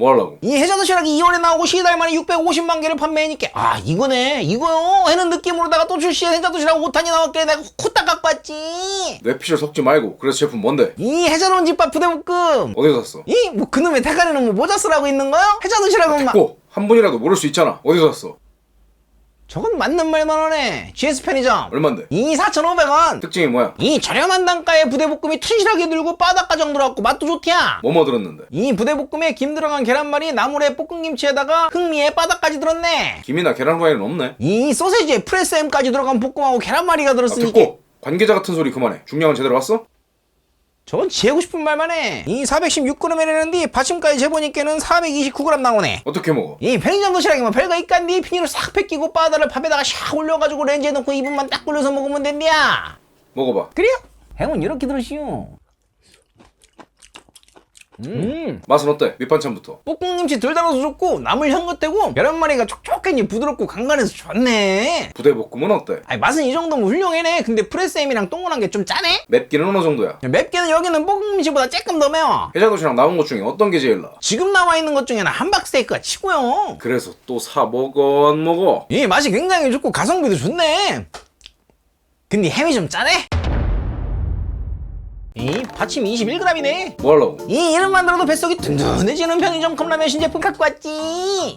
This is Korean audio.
뭐 하려고? 이 해저 도시락이 2월에 나오고 시달 만에 650만 개를 판매하니까 아 이거네 이거요 하는 느낌으로다가 또 출시한 해저 도시락 5탄이 나왔길래 내가 후딱 갖고 왔지 뇌피셜 섞지 말고 그래서 제품 뭔데? 이 해저로운 집밥 부대볶음 어디서 샀어? 이 뭐 그놈의 대가리는 뭐 모자 쓰라고 있는 거요? 해저 도시락은 막 됐고 한 분이라도 모를 수 있잖아 어디서 샀어? 저건 맞는 말만 하네 GS 편의점 얼만데? 이 4,500원 특징이 뭐야? 이 저렴한 단가의 부대볶음이 튼실하게 들고 바닥가정 들어갔고 맛도 좋디야 뭐뭐 들었는데? 이 부대볶음에 김 들어간 계란말이 나물에 볶음김치에다가 흑미에 바닥까지 들었네 김이나 계란 과일은 없네 이 소세지에 프레스엠까지 들어간 볶음하고 계란말이가 아, 들었으니까 됐고 관계자 같은 소리 그만해 중량은 제대로 왔어? 저건 재고 싶은 말만 해 이 416g이라는데 받침까지 재보니까는 429g 나오네. 어떻게 먹어? 이 편의점 도시락이 뭐 별거 있간디 비닐로 싹 벗기고 바다를 밥에다가 샥 올려가지고 렌즈에 넣고 2분만 딱 굴려서 먹으면 된디야. 먹어봐. 그래요? 행운 이렇게 들으시오 음 맛은 어때? 밑반찬부터 볶음김치 덜 달아서 좋고 나물 향긋하고 계란말이가 촉촉하니 부드럽고 간간해서 좋네 부대볶음은 어때? 아니 맛은 이 정도면 훌륭해네 근데 프레스엠이랑 동그란 게 좀 짜네? 맵기는 어느 정도야? 맵기는 여기는 볶음김치보다 조금 더 매워 해자도시락 나온 것 중에 어떤 게 제일 나? 지금 나와 있는 것 중에는 함박스테이크가 치고요 그래서 또 사 먹어 안 먹어? 이 맛이 굉장히 좋고 가성비도 좋네 근데 햄이 좀 짜네 이 받침 21g이네 뭐 하려고? 이 이름만 들어도 뱃속이 든든해지는 편의점 컵라면 신제품 갖고 왔지